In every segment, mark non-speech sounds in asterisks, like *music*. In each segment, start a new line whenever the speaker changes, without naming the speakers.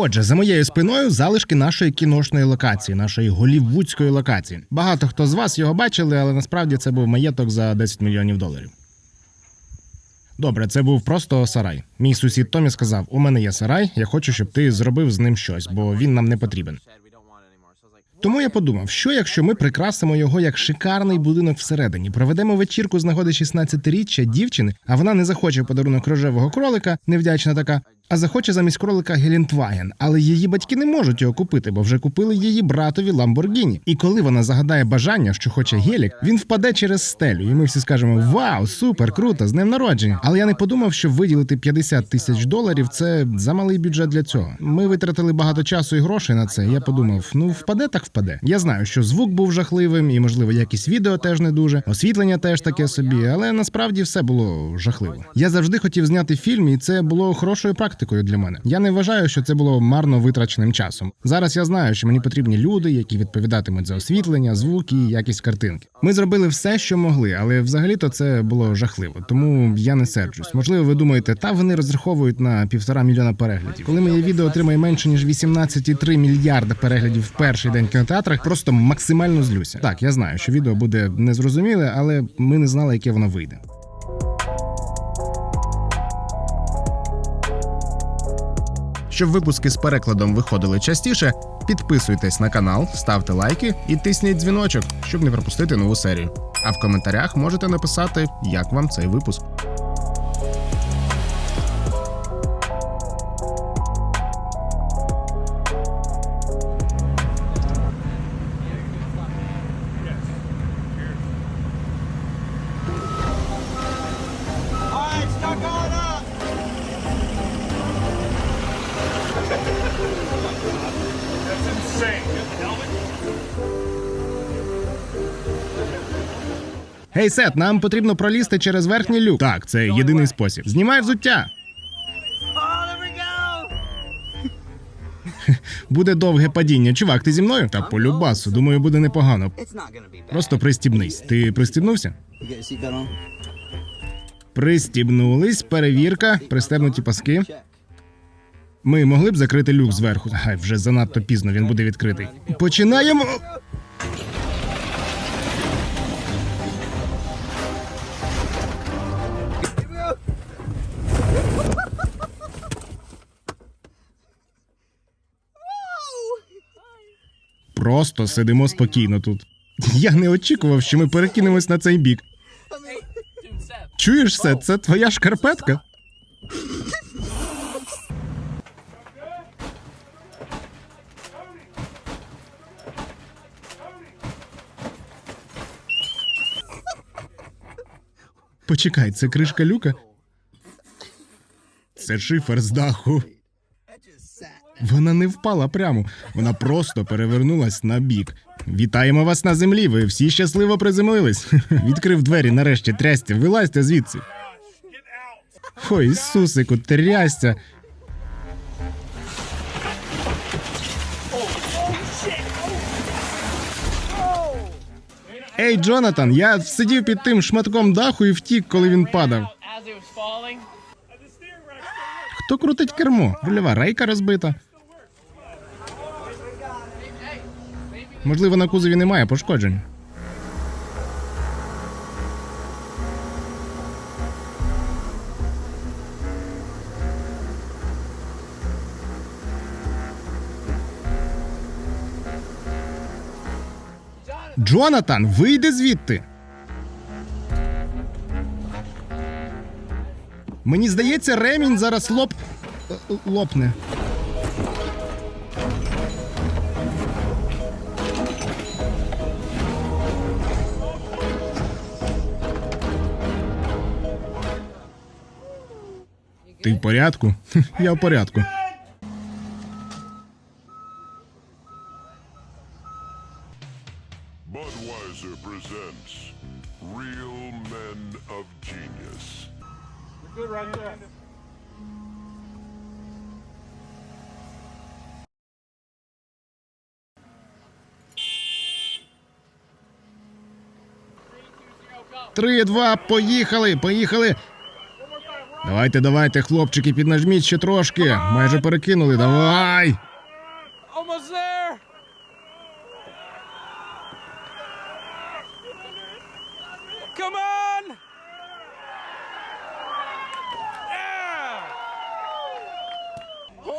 Отже, за моєю спиною залишки нашої кіношної локації, нашої голівудської локації. Багато хто з вас його бачили, але насправді це був маєток за 10 мільйонів доларів. Добре, це був просто сарай. Мій сусід Томі сказав: у мене є сарай, я хочу, щоб ти зробив з ним щось, бо він нам не потрібен. Тому я подумав, що якщо ми прикрасимо його як шикарний будинок всередині, проведемо вечірку з нагоди 16-річчя дівчини, а вона не захоче подарунок рожевого кролика, невдячна така, а захоче замість кролика Гелендваген. Але її батьки не можуть його купити, бо вже купили її братові Ламборгіні. І коли вона загадає бажання, що хоче гелік, він впаде через стелю, і ми всі скажемо: Вау, супер, круто, з днем народження. Але я не подумав, що виділити 50 тисяч доларів це за малий бюджет для цього. Ми витратили багато часу і грошей на це. Я подумав, ну впаде, так впаде. Я знаю, що звук був жахливим, і можливо якість відео теж не дуже. Освітлення теж таке собі, але насправді все було жахливо. Я завжди хотів зняти фільм, і це було хорошою практикою для мене. Я не вважаю, що це було марно витраченим часом. Зараз я знаю, що мені потрібні люди, які відповідатимуть за освітлення, звук і якість картинки. Ми зробили все, що могли, але взагалі-то це було жахливо. Тому я не серджусь. Можливо, ви думаєте, та вони розраховують на півтора мільйона переглядів. Коли моє відео отримає менше ніж 18,3 мільярда переглядів в перший день в кінотеатрах, просто максимально злюся. Так, я знаю, що відео буде незрозуміле, але ми не знали, яке воно вийде. Щоб випуски з перекладом виходили частіше, підписуйтесь на канал, ставте лайки і тисніть дзвіночок, щоб не пропустити нову серію. А в коментарях можете написати, як вам цей випуск. Гей, Сет, нам потрібно пролізти через верхній люк. Так, це єдиний спосіб. Знімай взуття. *laughs* Буде довге падіння. Чувак, ти зі мною? Та по любасу, думаю, буде непогано. Просто пристібнись. Ти пристібнувся? Пристібнулись, перевірка, пристебнуті паски. Ми могли б закрити люк зверху. Ай, вже занадто пізно він буде відкритий. Починаємо. Просто сидимо спокійно тут. Я не очікував, що ми перекинемось на цей бік. Чуєш все, це твоя шкарпетка? Почекай, це кришка люка? Це шифер з даху. Вона не впала прямо, вона просто перевернулась на бік. Вітаємо вас на землі. Ви всі щасливо приземлились. *laughs* Відкрив двері нарешті трястя. Вилазьте звідси. Ой, Ісусику, трястя. Ей, Джонатан, я сидів під тим шматком даху і втік, коли він падав. Хто крутить кермо? Рульова рейка розбита. Можливо, на кузові немає пошкоджень. Джонатан, вийди звідти. Мені здається, ремінь зараз лоп... лопне. Ти в порядку? *laughs* Я в порядку.
Good right there.
Три, два, поїхали, поїхали. Давайте, давайте, хлопчики, піднажміть ще трошки. Майже перекинули. Давай.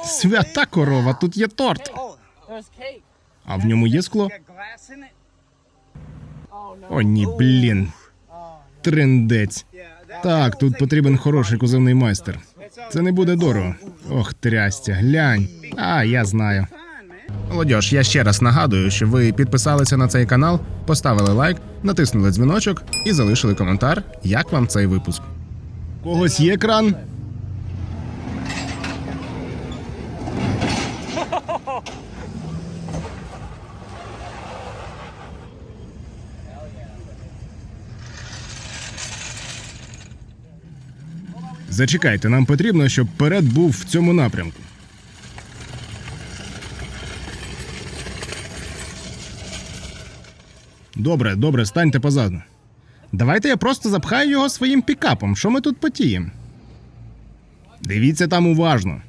Свята корова, тут є торт. А в ньому є скло? О, ні, блін. Трендець. Так, тут потрібен хороший кузовний майстер. Це не буде дорого. Ох, трястя, глянь. А, я знаю. Молодіж, я ще раз нагадую, що ви підписалися на цей канал, поставили лайк, натиснули дзвіночок і залишили коментар, як вам цей випуск. Когось є кран? Зачекайте, нам потрібно, щоб перед був в цьому напрямку. Добре, добре, станьте позаду. Давайте я просто запхаю його своїм пікапом. Що ми тут потіємо? Дивіться там уважно.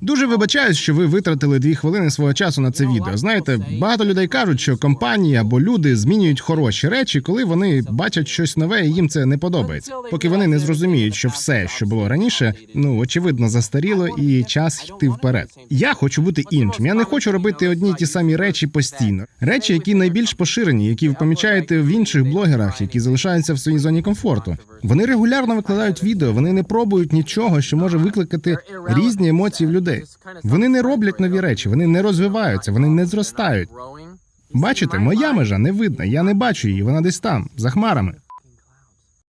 Дуже вибачаюсь, що ви витратили дві хвилини свого часу на це відео. Знаєте, багато людей кажуть, що компанії або люди змінюють хороші речі, коли вони бачать щось нове і їм це не подобається. Поки вони не зрозуміють, що все, що було раніше, ну очевидно, застаріло і час йти вперед. Я хочу бути іншим. Я не хочу робити одні й ті самі речі постійно. Речі, які найбільш поширені, які ви помічаєте в інших блогерах, які залишаються в своїй зоні комфорту. Вони регулярно викладають відео, вони не пробують нічого, що може викликати різні емоції в людей. Вони не роблять нові речі, вони не розвиваються, вони не зростають. Бачите, моя межа не видна. Я не бачу її. Вона десь там, за хмарами.